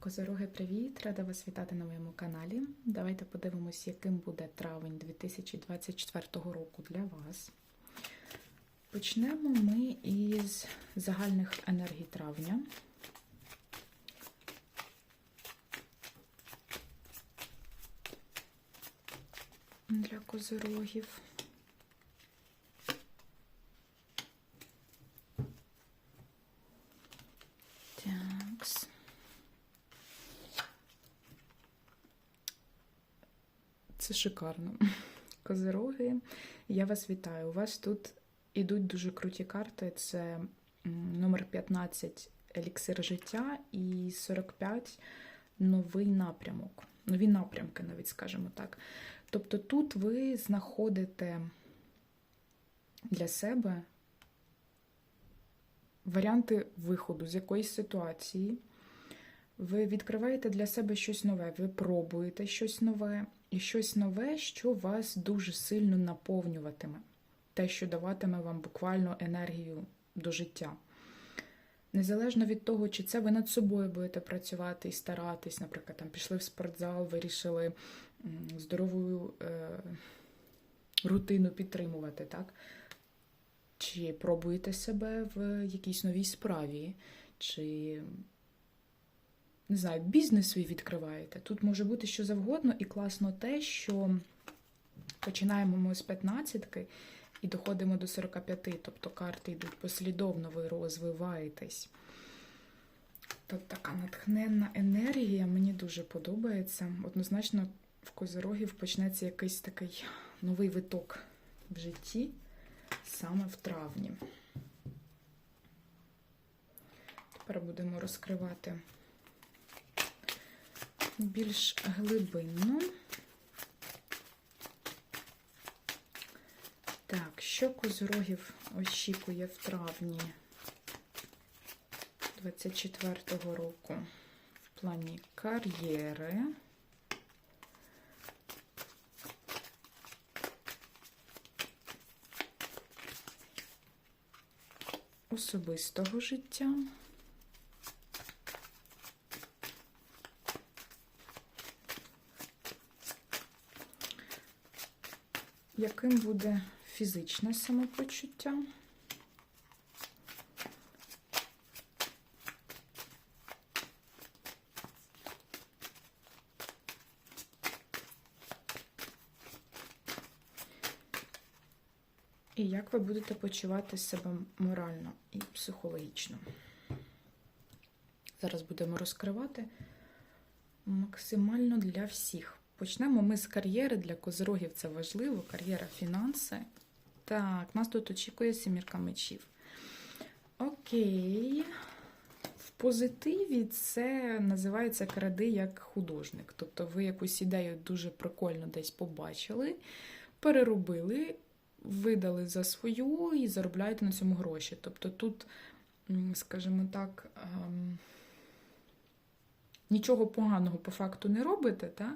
Козороги, привіт! Рада вас вітати на моєму каналі. Давайте подивимось, яким буде травень 2024 року для вас. Почнемо ми із загальних енергій травня. Для козорогів. Такс. Це шикарно. Козироги, я вас вітаю. У вас тут ідуть дуже круті карти. Це номер 15 еліксир життя і 45 новий напрямок. Нові напрямки, навіть скажімо так. Тобто тут ви знаходите для себе варіанти виходу з якоїсь ситуації. Ви відкриваєте для себе щось нове, ви пробуєте щось нове, і щось нове, що вас дуже сильно наповнюватиме, те, що даватиме вам буквально енергію до життя. Незалежно від того, чи це ви над собою будете працювати і старатись, наприклад, там пішли в спортзал, вирішили здорову е, рутину підтримувати, так? Чи пробуєте себе в якійсь новій справі, чи не знаю, бізнес свій відкриваєте. Тут може бути що завгодно, і класно те, що починаємо ми з 15 і доходимо до 45, тобто карти йдуть послідовно, ви розвиваєтесь. Тут така натхненна енергія, мені дуже подобається. Однозначно, в козирогів почнеться якийсь такий новий виток в житті саме в травні. Тепер будемо розкривати більш глибинно. Так, що козирогів очікує в травні 24-го року в плані кар'єри? Особистого життя. Яким буде фізичне самопочуття? І як ви будете почувати себе морально і психологічно? Зараз будемо розкривати максимально для всіх. Почнемо ми з кар'єри. Для козирогів це важливо. Кар'єра, фінанси. Так, нас тут очікує сімірка мечів. Окей. В позитиві це називається кради як художник. Тобто ви якусь ідею дуже прикольно десь побачили, переробили, видали за свою і заробляєте на цьому гроші. Тобто тут, скажімо так, ем, нічого поганого по факту не робите, та?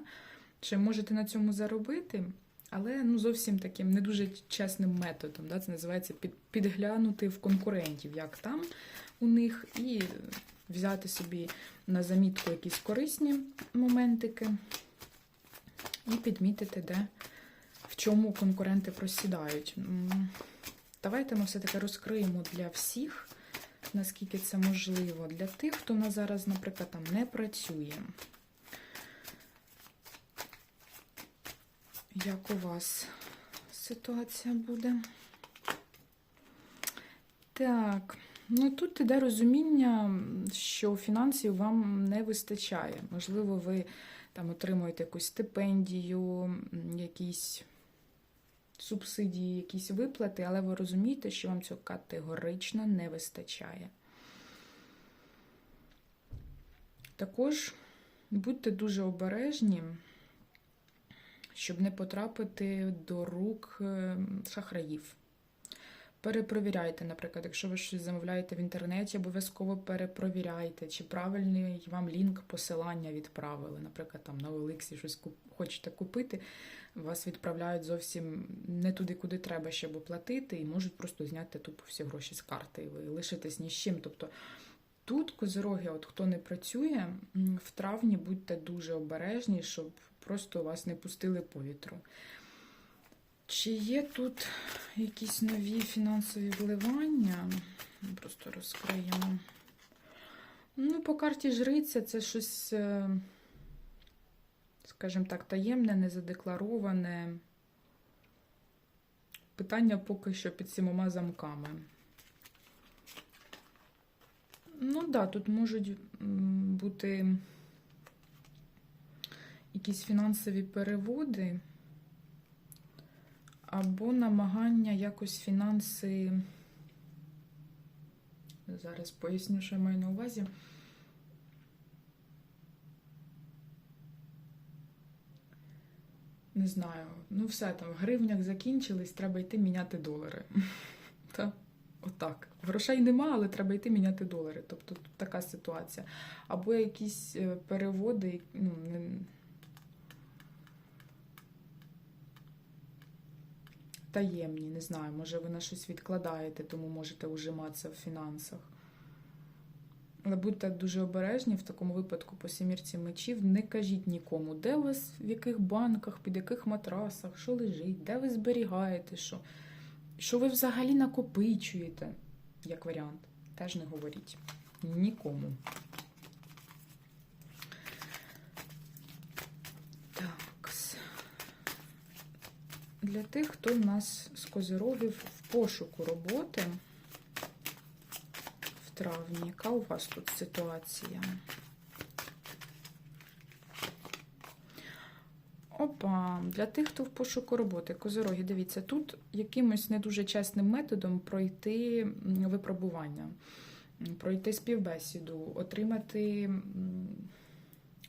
Чи можете на цьому заробити, але ну, зовсім таким не дуже чесним методом. Да? Це називається підглянути в конкурентів, як там у них, і взяти собі на замітку якісь корисні моментики і підмітити, де в чому конкуренти просідають. Давайте ми все-таки розкриємо для всіх, наскільки це можливо, для тих, хто в нас зараз, наприклад, там не працює. Як у вас ситуація буде? Так, ну тут іде розуміння, що фінансів вам не вистачає. Можливо, ви там отримуєте якусь стипендію, якісь субсидії, якісь виплати, але ви розумієте, що вам цього категорично не вистачає. Також будьте дуже обережні, щоб не потрапити до рук е, шахраїв. Перепровіряйте, наприклад, якщо ви щось замовляєте в інтернеті, обов'язково перепровіряйте, чи правильний вам лінк посилання відправили. Наприклад, там на Олексі щось хочете купити, вас відправляють зовсім не туди, куди треба, щоб оплатити, і можуть просто зняти тупо всі гроші з карти, і ви лишитесь ні з чим. Тобто Тут козороги, от хто не працює, в травні будьте дуже обережні, щоб просто вас не пустили повітру. Чи є тут якісь нові фінансові вливання? Просто розкриємо. Ну, по карті жриця це щось, е, скажімо так, таємне, незадеклароване. Питання поки що під сімома замками. Ну так, да, тут можуть бути якісь фінансові переводи або намагання якось фінанси. Зараз поясню, що я маю на увазі. Не знаю, ну все там, в гривнях закінчились, треба йти міняти долари. Та, отак. Грошей нема, але треба йти міняти долари. Тобто така ситуація. Або якісь е, переводи, ну, таємні, не знаю, може ви на щось відкладаєте, тому можете ужиматися в фінансах. Але будьте дуже обережні в такому випадку по сімірці мечів. Не кажіть нікому, де у вас, в яких банках, під яких матрасах, що лежить, де ви зберігаєте, що, що ви взагалі накопичуєте, як варіант. Теж не говоріть. Нікому. Так. Для тих, хто в нас з козирогів в пошуку роботи в травні, яка у вас тут ситуація? Опа, для тих, хто в пошуку роботи, козороги, дивіться, тут якимось не дуже чесним методом пройти випробування, пройти співбесіду, отримати.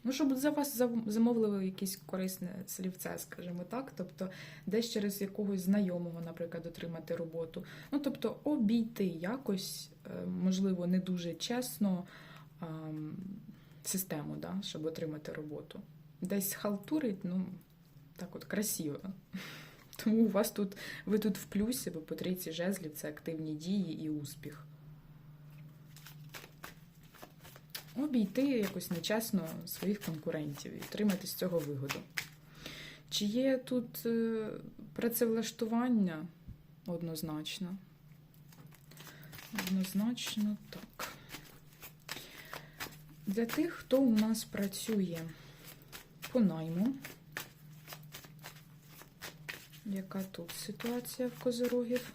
Ну, щоб за вас замовили якесь корисне слівце, скажімо так. Тобто, десь через якогось знайомого, наприклад, отримати роботу. Ну, тобто, обійти якось, е, можливо, не дуже чесно ем, систему, да, щоб отримати роботу. Десь халтурить, ну, так от красиво. Тому у вас тут, ви тут в плюсі, бо по трійці жезлів це активні дії і успіх. Обійти якось нечесно своїх конкурентів і отримати з цього вигоду. Чи є тут е, працевлаштування? Однозначно. Однозначно так. Для тих, хто у нас працює по найму. Яка тут ситуація в козорогів?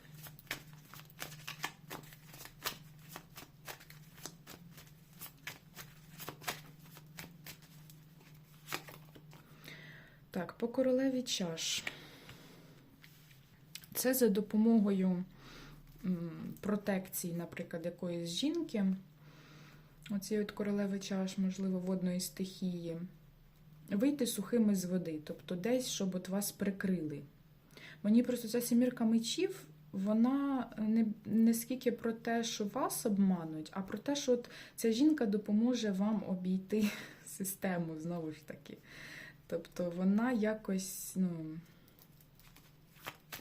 Так, по королеві чаш. Це за допомогою протекції, наприклад, якоїсь жінки. Оці от королеви чаш, можливо, водної стихії. Вийти сухими з води, тобто десь, щоб от вас прикрили. Мені просто ця сімірка мечів, вона не, не скільки про те, що вас обмануть, а про те, що от ця жінка допоможе вам обійти систему знову ж таки. Тобто вона якось, ну,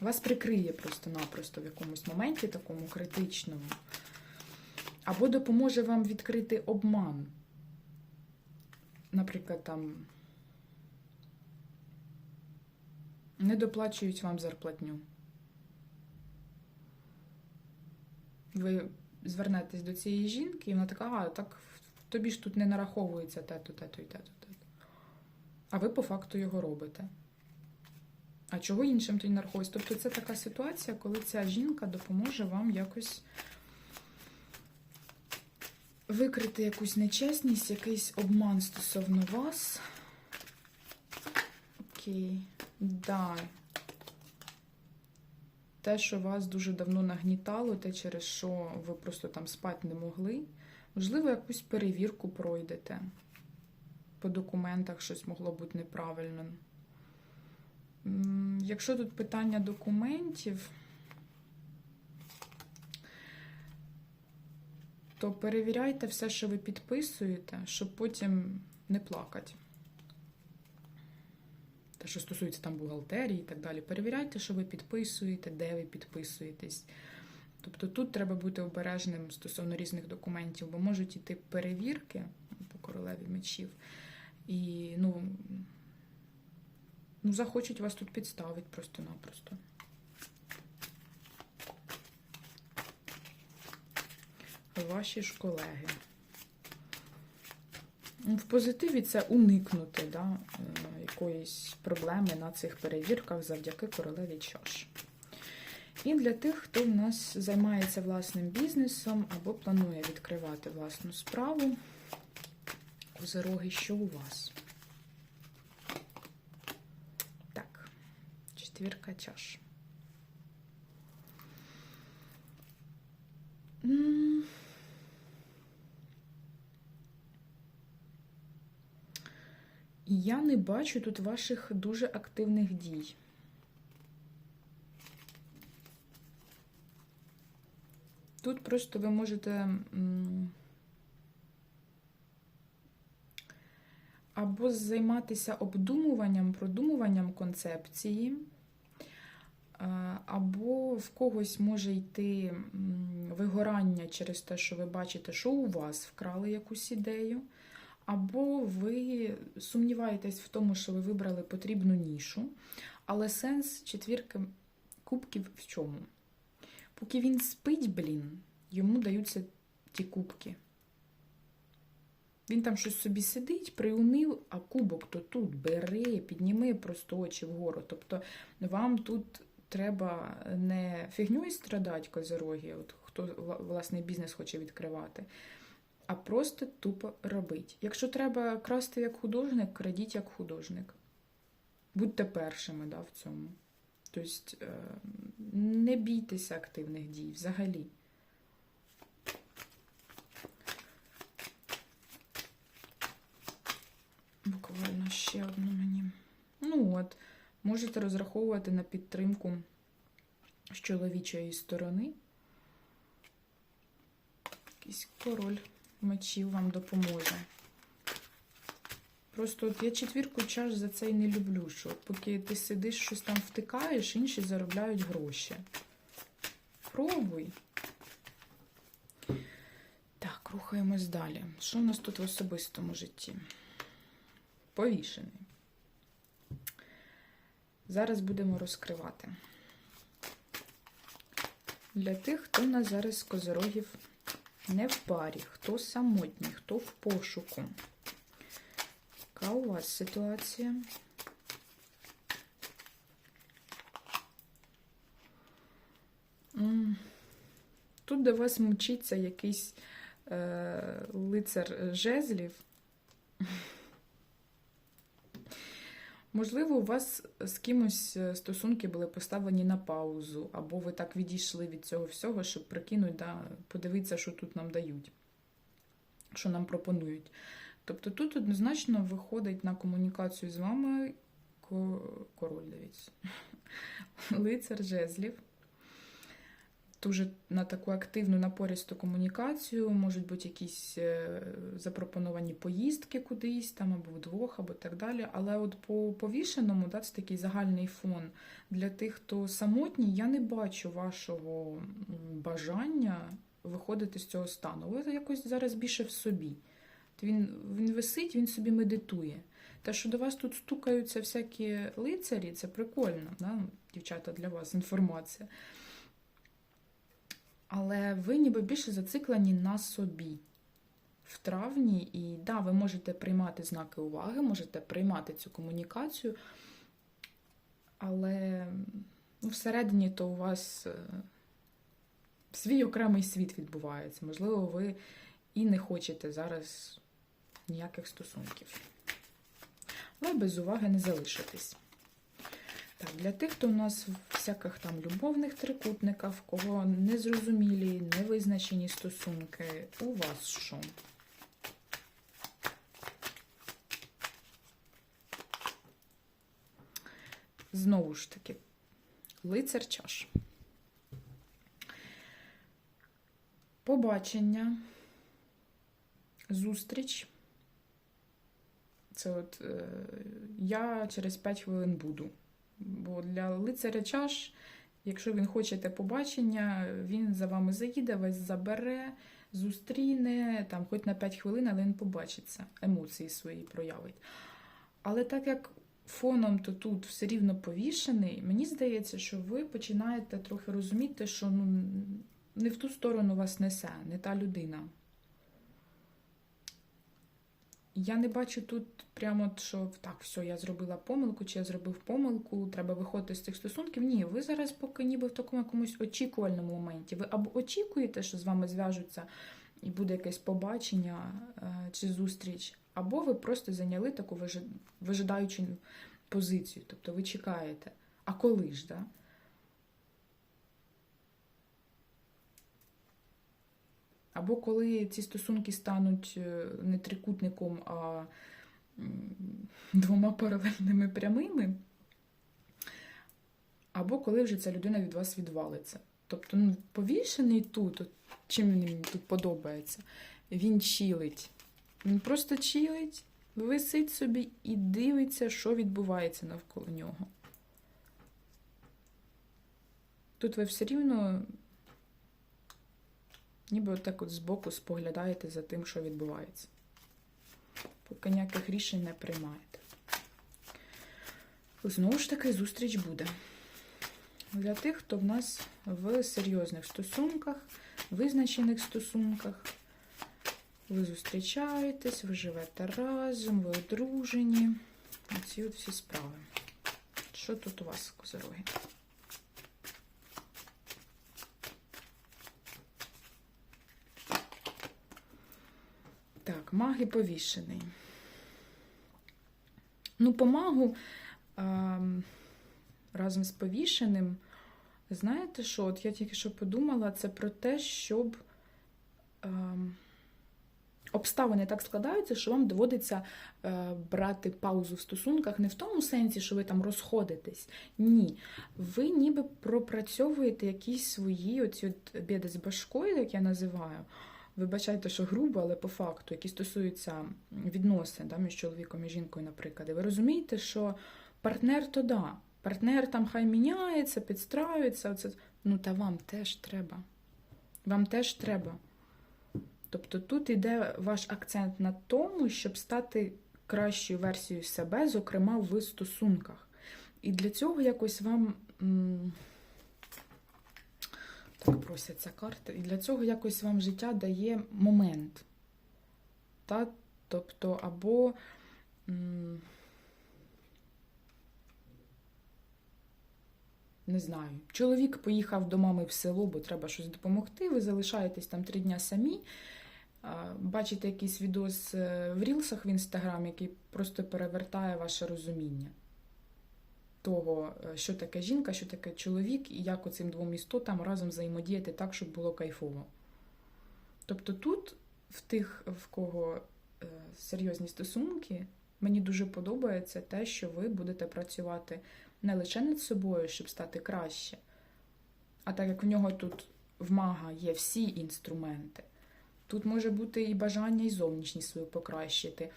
вас прикриє просто-напросто в якомусь моменті, такому критичному. Або допоможе вам відкрити обман. Наприклад, там не доплачують вам зарплатню. Ви звернетесь до цієї жінки, і вона така, а так тобі ж тут не нараховується те-то, те-то і те-то, те-то. А ви по факту його робите. А чого іншим тоді нараховується? Тобто це така ситуація, коли ця жінка допоможе вам якось викрити якусь нечесність, якийсь обман стосовно вас. Окей. Да. Те, що вас дуже давно нагнітало, те, через що ви просто там спати не могли. Можливо, якусь перевірку пройдете. По документах щось могло бути неправильно. Якщо тут питання документів, то перевіряйте все, що ви підписуєте, щоб потім не плакати. Те, що стосується там бухгалтерії і так далі. Перевіряйте, що ви підписуєте, де ви підписуєтесь. Тобто тут треба бути обережним стосовно різних документів, бо можуть іти перевірки по королеві мечів, і ну, ну захочуть вас тут підставити просто-напросто. Ваші ж колеги. Ну, В позитиві це уникнути да, е, якоїсь проблеми на цих перевірках завдяки королеві чаш. І для тих, хто в нас займається власним бізнесом або планує відкривати власну справу, козироги, що у вас? Так, четвірка чаш. Я не бачу тут ваших дуже активних дій. Тут просто ви можете або займатися обдумуванням, продумуванням концепції, або в когось може йти вигорання через те, що ви бачите, що у вас вкрали якусь ідею, або ви сумніваєтесь в тому, що ви вибрали потрібну нішу, але сенс четвірки кубків в чому? Поки він спить, блін, йому даються ті кубки. Він там щось собі сидить, приунив, а кубок то тут бери, підніми просто очі вгору. Тобто вам тут треба не фігньою страдати козороги, от хто вла- власний бізнес хоче відкривати, а просто тупо робить. Якщо треба красти як художник, крадіть як художник. Будьте першими да, в цьому. Тобто е, не бійтеся активних дій взагалі. Буквально ще одну мені. Ну от, можете розраховувати на підтримку з чоловічої сторони. Якийсь король мечів вам допоможе. Просто от я четвірку чаш за це й не люблю, що поки ти сидиш, щось там втикаєш, інші заробляють гроші. Пробуй. Так, рухаємось далі. Що в нас тут в особистому житті? Повішений. Зараз будемо розкривати. Для тих, хто в нас зараз з козорогів не в парі, хто самотній, хто в пошуку. Яка у вас ситуація? Тут до вас мчиться якийсь е, лицар жезлів. Можливо, у вас з кимось е, стосунки були поставлені на паузу, або ви так відійшли від цього всього, щоб прикинути, да, подивитися, що тут нам дають, що нам пропонують. Тобто тут однозначно виходить на комунікацію з вами король, дивіться, лицар жезлів. Дуже на таку активну напористу комунікацію, можуть бути якісь е, запропоновані поїздки кудись, там або вдвох, або так далі. Але от по повішеному, да, це такий загальний фон. Для тих, хто самотній, я не бачу вашого бажання виходити з цього стану. Ви якось зараз більше в собі. Він, він висить, він собі медитує. Те, що до вас тут стукаються всякі лицарі, це прикольно, да? дівчата, для вас інформація. Але ви ніби більше зациклені на собі в травні, і да, ви можете приймати знаки уваги, можете приймати цю комунікацію, але ну, всередині то у вас е, свій окремий світ відбувається. Можливо, ви і не хочете зараз ніяких стосунків. Але без уваги не залишитесь. Так, для тих, хто у нас в всяких там любовних трикутниках, в кого незрозумілі, невизначені стосунки, у вас що? Знову ж таки, лицар чаш. Побачення, зустріч. Це от е, я через 5 хвилин буду. Бо для лицаря чаш Якщо він хочете побачення, він за вами заїде, вас забере, зустріне, там, хоч на 5 хвилин, але він побачиться, емоції свої проявить. Але так як фоном то тут все рівно повішений, мені здається, що ви починаєте трохи розуміти, що ну, не в ту сторону вас несе, не та людина. Я не бачу тут прямо, що так, все, я зробила помилку, чи я зробив помилку, треба виходити з цих стосунків. Ні, ви зараз поки ніби в такому якомусь очікувальному моменті. Ви або очікуєте, що з вами зв'яжуться і буде якесь побачення е, чи зустріч, або ви просто зайняли таку вижидаючу позицію. Тобто ви чекаєте. А коли ж, да? Або коли ці стосунки стануть е, не трикутником, а двома паралельними прямими, або коли вже ця людина від вас відвалиться. Тобто, ну, повішений тут, от, чим він мені тут подобається, він чилить. Він просто чилить, висить собі і дивиться, що відбувається навколо нього. Тут ви все рівно ніби отак от збоку споглядаєте за тим, що відбувається. Поки ніяких рішень не приймаєте. Знову ж таки, зустріч буде. Для тих, хто в нас в серйозних стосунках, визначених стосунках. Ви зустрічаєтесь, ви живете разом, ви одружені. Оці от всі справи. Що тут у вас, козороги? Так, маг і повішений. Ну, по магу ем, разом з повішеним, знаєте що? От я тільки що подумала, це про те, щоб ем, обставини так складаються, що вам доводиться е, брати паузу в стосунках не в тому сенсі, що ви там розходитесь. Ні. Ви ніби пропрацьовуєте якісь свої оці от біди з башкою, як я називаю. Вибачайте, що грубо, але по факту, які стосуються відносин да, між чоловіком і жінкою, наприклад. І ви розумієте, що партнер то да. Партнер там хай міняється, підстраюється. Оце... Ну, та вам теж треба. Вам теж треба. Тобто тут йде ваш акцент на тому, щоб стати кращою версією себе, зокрема в стосунках. І для цього якось вам. Так просяться карти. І для цього якось вам життя дає момент. Та? Тобто, або. Не знаю, чоловік поїхав до мами в село, бо треба щось допомогти. Ви залишаєтесь там три дня самі. Бачите якийсь відос е, в рілсах в інстаграм, який просто перевертає ваше розуміння того, е, що таке жінка, що таке чоловік, і як оцим двом істотам разом взаємодіяти так, щоб було кайфово. Тобто тут, в тих, в кого е, серйозні стосунки, мені дуже подобається те, що ви будете працювати не лише над собою, щоб стати краще, а так як в нього тут в мага є всі інструменти, тут може бути і бажання, і зовнішність свою покращити,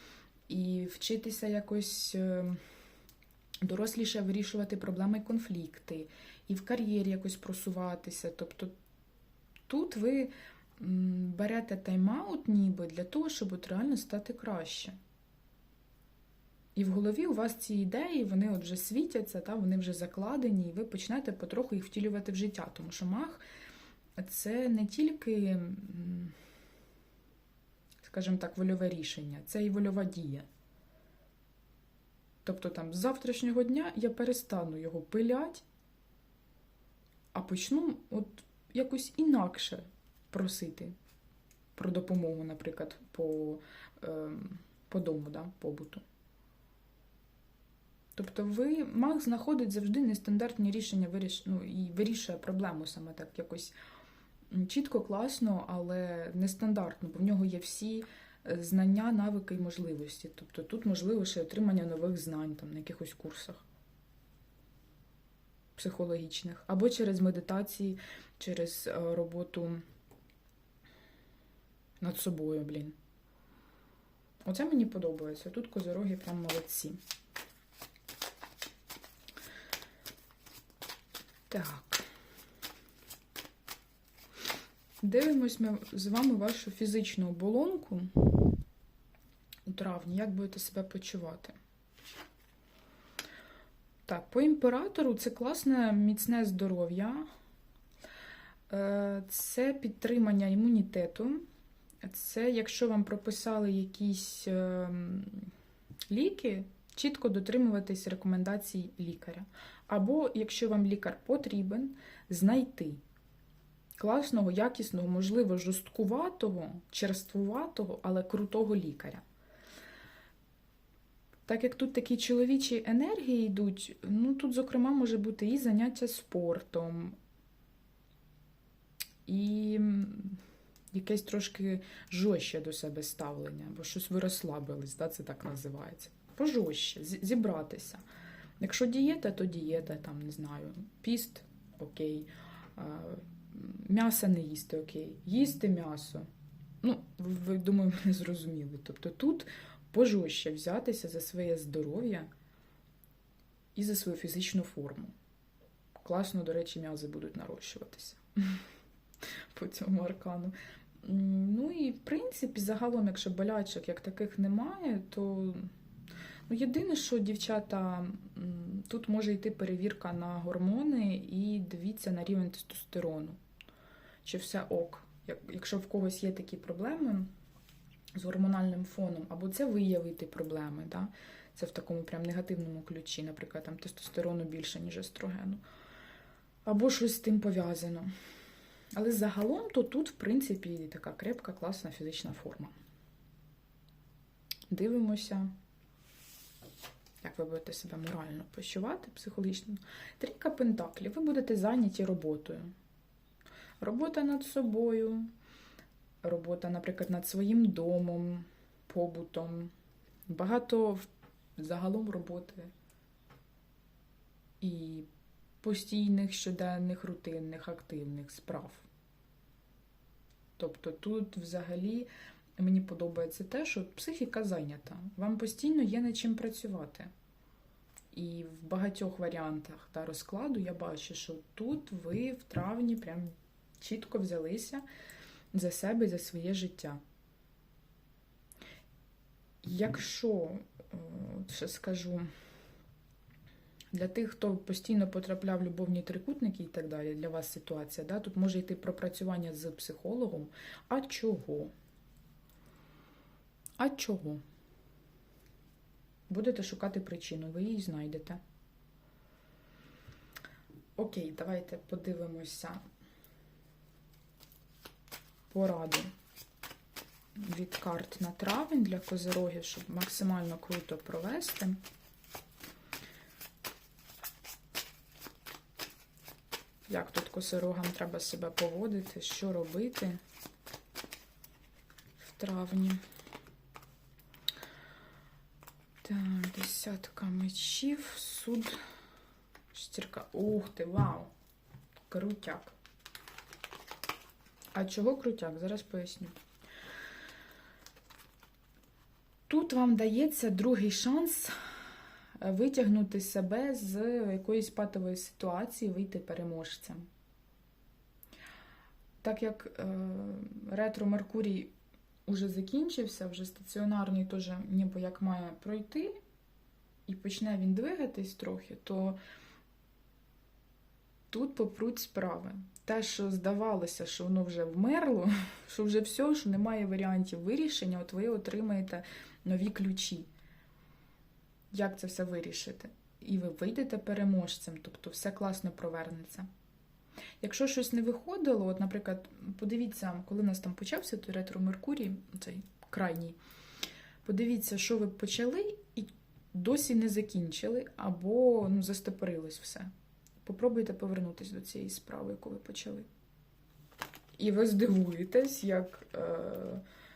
і вчитися якось е, доросліше вирішувати проблеми конфлікти, і в кар'єрі якось просуватися. Тобто тут ви берете тайм-аут ніби для того, щоб от реально стати краще. І в голові у вас ці ідеї, вони от вже світяться, та, вони вже закладені, і ви почнете потроху їх втілювати в життя. Тому що маг це не тільки, скажімо так, вольове рішення, це і вольова дія. Тобто там з завтрашнього дня я перестану його пилять, а почну от якось інакше просити про допомогу, наприклад, по, ем, по дому, да, побуту. Тобто ви маг знаходить завжди нестандартні рішення виріш... ну, і вирішує проблему саме так якось чітко, класно, але нестандартно, бо в нього є всі знання, навики і можливості. Тобто тут можливо ще отримання нових знань там, на якихось курсах психологічних, або через медитації, через е, роботу над собою, блін. Оце мені подобається. Тут козороги прям молодці. Так. Дивимось ми з вами вашу фізичну оболонку у травні. Як будете себе почувати? Так, по імператору це класне міцне здоров'я, Е, це підтримання імунітету. Це якщо вам прописали якісь ем, ліки, чітко дотримуватись рекомендацій лікаря. Або, якщо вам лікар потрібен, знайти класного, якісного, можливо, жорсткуватого, черствуватого, але крутого лікаря. Так як тут такі чоловічі енергії йдуть, ну тут, зокрема, може бути і заняття спортом, і якесь трошки жорстче до себе ставлення, бо щось ви розслабились, да, це так називається. Пожорстче, зібратися. Якщо дієта, то дієта, там, не знаю, піст, окей, а, м'яса не їсти, окей, їсти м'ясо. Ну, ви, думаю, мене зрозуміли. Тобто тут пожорстче взятися за своє здоров'я і за свою фізичну форму. Класно, до речі, м'язи будуть нарощуватися по цьому аркану. Ну і в принципі, загалом, якщо болячок як таких немає, то ну, єдине, що дівчата, тут може йти перевірка на гормони і дивіться на рівень тестостерону. Чи все ок. Якщо в когось є такі проблеми з гормональним фоном, або це виявити проблеми, да? це в такому прям негативному ключі, наприклад, там тестостерону більше, ніж естрогену, або щось з тим пов'язано. Але загалом то тут, в принципі, така крепка, класна фізична форма. Дивимося, як ви будете себе морально почувати, психологічно. Трійка пентаклів. Ви будете зайняті роботою. Робота над собою, робота, наприклад, над своїм домом, побутом. Багато загалом роботи і постійних, щоденних, рутинних, активних справ. Тобто тут взагалі мені подобається те, що психіка зайнята. Вам постійно є над чим працювати. І в багатьох варіантах та розкладу я бачу, що тут ви в травні прям чітко взялися за себе, за своє життя. Якщо, е, ще скажу, для тих, хто постійно потрапляв в любовні трикутники і так далі, для вас ситуація, да, тут може йти пропрацювання з психологом. А чого? А чого? Будете шукати причину, ви її знайдете. Окей, давайте подивимося пораду від карт на травень для козирогів, щоб максимально круто провести. Як тут косирогам треба себе поводити, що робити в травні. Так, десятка мечів, суд, шестірка. Ух ти, вау! Крутяк. А чого крутяк? Зараз поясню. Тут вам дається другий шанс е, витягнути себе з якоїсь патової ситуації, вийти переможцем. Так як е, ретро Меркурій уже закінчився, вже стаціонарний теж ніби як має пройти, і почне він двигатись трохи, то тут попруть справи. Те, що здавалося, що воно вже вмерло, що вже все, що немає варіантів вирішення, от ви отримаєте нові ключі. Як це все вирішити? І ви вийдете переможцем, тобто все класно провернеться. Якщо щось не виходило, от, наприклад, подивіться, коли у нас там почався той ретро Меркурій, цей крайній, подивіться, що ви почали і досі не закінчили, або ну, застопорилось все. Попробуйте повернутися до цієї справи, яку ви почали. І ви здивуєтесь, як е,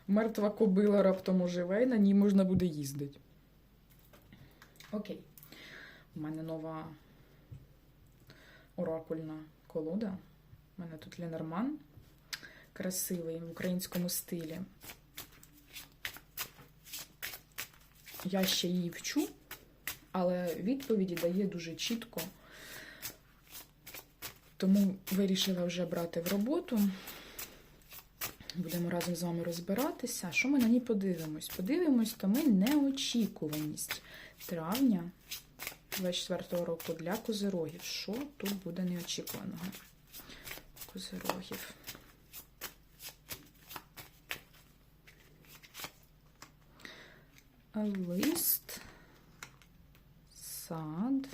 мертва кобила раптом оживе, і на ній можна буде їздити. Окей. У мене нова оракульна колода. У мене тут Ленорман. Красивий в українському стилі. Я ще її вчу, але відповіді дає дуже чітко. Тому вирішила вже брати в роботу. Будемо разом з вами розбиратися. Що ми на ній подивимось? Подивимось, то ми неочікуваність травня 24-го року для козирогів. Що тут буде неочікуваного? Козирогів. Лист, сад і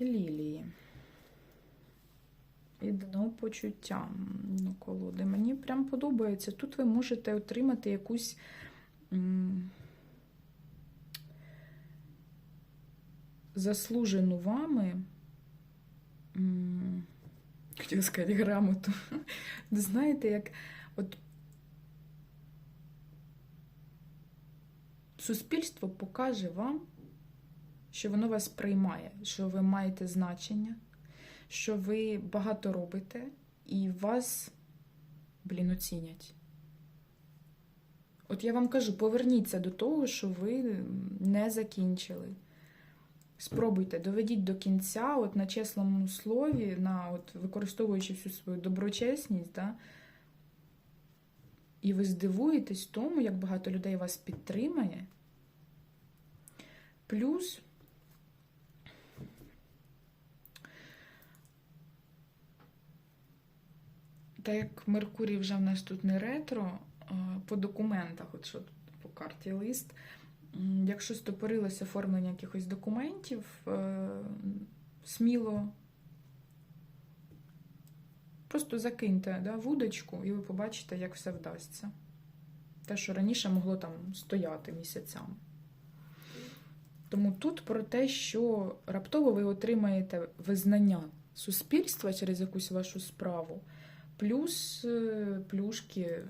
лілії. І дно почуття ну, колоди. Мені прям подобається. Тут ви можете отримати якусь заслужену вами. Хотіла сказати грамоту. Знаєте, як от суспільство покаже вам, що воно вас приймає, що ви маєте значення, що ви багато робите і вас, блін, оцінять. От я вам кажу, поверніться до того, що ви не закінчили. Спробуйте, доведіть до кінця, от на чесному слові, на, от, використовуючи всю свою доброчесність, да, і ви здивуєтесь тому, як багато людей вас підтримає. Плюс Так як Меркурій вже в нас тут не ретро, по документах, от що по карті лист, якщо стопорилося оформлення якихось документів, е, сміло просто закиньте да, вудочку, і ви побачите, як все вдасться. Те, що раніше могло там стояти місяцями. Тому тут про те, що раптово ви отримаєте визнання суспільства через якусь вашу справу, плюс е, плюшки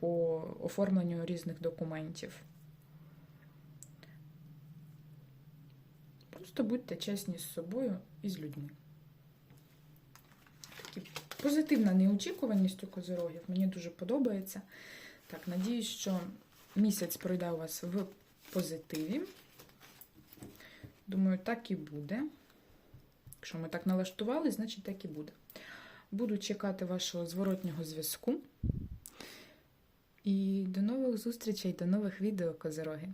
по оформленню різних документів. Просто будьте чесні з собою і з людьми. Такі позитивна неочікуваність у козирогів. Мені дуже подобається. Так, надіюсь, що місяць пройде у вас в позитиві. Думаю, так і буде. Якщо ми так налаштували, значить так і буде. Буду чекати вашого зворотнього зв'язку. І до нових зустрічей, до нових відео, козироги.